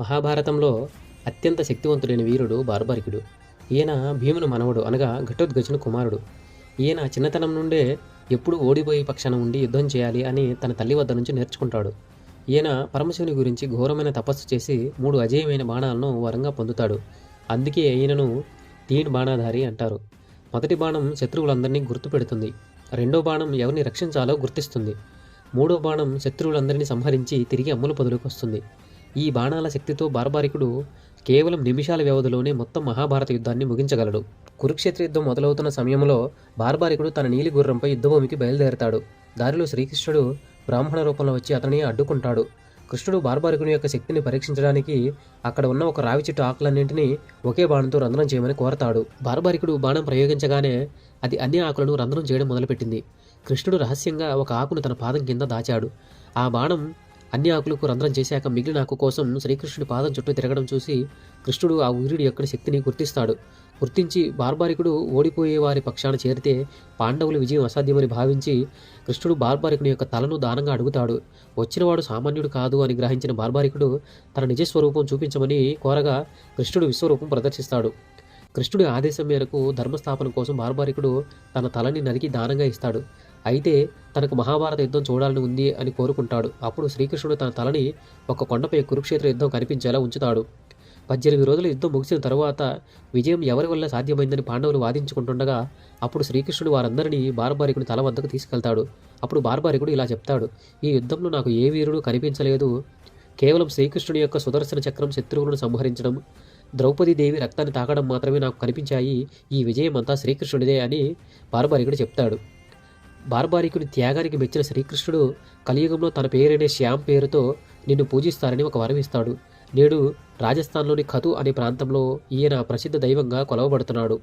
మహాభారతంలో అత్యంత శక్తివంతుడైన వీరుడు బార్బారికుడు. ఈయన భీముని మనవడు అనగా ఘటోద్గజుని కుమారుడు. ఈయన చిన్నతనం నుండే ఎప్పుడు ఓడిపోయే పక్షాన ఉండి యుద్ధం చేయాలి అని తన తల్లి వద్ద నుంచి నేర్చుకుంటాడు. ఈయన పరమశివుని గురించి ఘోరమైన తపస్సు చేసి మూడు అజేయమైన బాణాలను వరంగా పొందుతాడు. అందుకే ఈయనను తీన్ బాణాధారి అంటారు. మొదటి బాణం శత్రువులందరినీ గుర్తుపెడుతుంది. రెండో బాణం ఎవరిని రక్షించాలో గుర్తిస్తుంది. మూడో బాణం శత్రువులందరినీ సంహరించి తిరిగి అమ్ముల పొదులకు వస్తుంది ఈ బాణాల శక్తితో బార్బారికుడు కేవలం నిమిషాల వ్యవధిలోనే మొత్తం మహాభారత యుద్ధాన్ని ముగించగలడు. కురుక్షేత్ర యుద్ధం మొదలవుతున్న సమయంలో బార్బారికుడు తన నీలి గుర్రంపై యుద్ధభూమికి బయలుదేరతాడు. దారిలో శ్రీకృష్ణుడు బ్రాహ్మణ రూపంలో వచ్చి అతని అడ్డుకుంటాడు. కృష్ణుడు బార్బారికుని యొక్క శక్తిని పరీక్షించడానికి అక్కడ ఉన్న ఒక రావి చెట్టు ఆకులన్నింటినీ ఒకే బాణంతో రంధ్రం చేయమని కోరతాడు. బార్బారికుడు బాణం ప్రయోగించగానే అది అన్ని ఆకులను రంధ్రం చేయడం మొదలుపెట్టింది. కృష్ణుడు రహస్యంగా ఒక ఆకును తన పాదం కింద దాచాడు. ఆ బాణం అన్ని ఆకులకు రంధ్రం చేశాక మిగిలిన ఆకు కోసం శ్రీకృష్ణుడి పాదం చుట్టూ తిరగడం చూసి కృష్ణుడు ఆ వీరుడి యొక్క శక్తిని గుర్తిస్తాడు. గుర్తించి బార్బారికుడు ఓడిపోయే వారి పక్షాన చేరితే పాండవులు విజయం అసాధ్యమని భావించి కృష్ణుడు బార్బారికుని యొక్క తలను దానంగా అడుగుతాడు. వచ్చినవాడు సామాన్యుడు కాదు అని గ్రహించిన బార్బారికుడు తన నిజస్వరూపం చూపించమని కోరగా కృష్ణుడు విశ్వరూపం ప్రదర్శిస్తాడు. కృష్ణుడి ఆదేశం మేరకు ధర్మస్థాపన కోసం బార్బారికుడు తన తలని నరికి దానంగా ఇస్తాడు. అయితే తనకు మహాభారత యుద్ధం చూడాలని ఉంది అని కోరుకుంటాడు. అప్పుడు శ్రీకృష్ణుడు తన తలని ఒక కొండపై కురుక్షేత్ర యుద్ధం కనిపించేలా ఉంచుతాడు. పద్దెనిమిది రోజుల యుద్ధం ముగిసిన తరువాత విజయం ఎవరి వల్ల సాధ్యమైందని పాండవులు వాదించుకుంటుండగా అప్పుడు శ్రీకృష్ణుడు వారందరినీ బార్బారికుడి తల వద్దకు తీసుకెళ్తాడు. అప్పుడు బార్బారికుడు ఇలా చెప్తాడు ఈ యుద్ధంలో నాకు ఏ వీరుడు కనిపించలేదు. కేవలం శ్రీకృష్ణుడి యొక్క సుదర్శన చక్రం శత్రువులను సంహరించడం ద్రౌపదీదేవి రక్తాన్ని తాకడం మాత్రమే నాకు కనిపించాయి. ఈ విజయం అంతా శ్రీకృష్ణుడిదే అని బార్బారికుడు చెప్తాడు. బార్బారికుని త్యాగానికి మెచ్చిన శ్రీకృష్ణుడు కలియుగంలో తన పేరైన శ్యామ్ పేరుతో నిన్ను పూజిస్తారని ఒక వరం ఇస్తాడు. నేడు రాజస్థాన్లోని ఖతు అనే ప్రాంతంలో ఈయన ప్రసిద్ధ దైవంగా కొలవబడుతున్నాడు.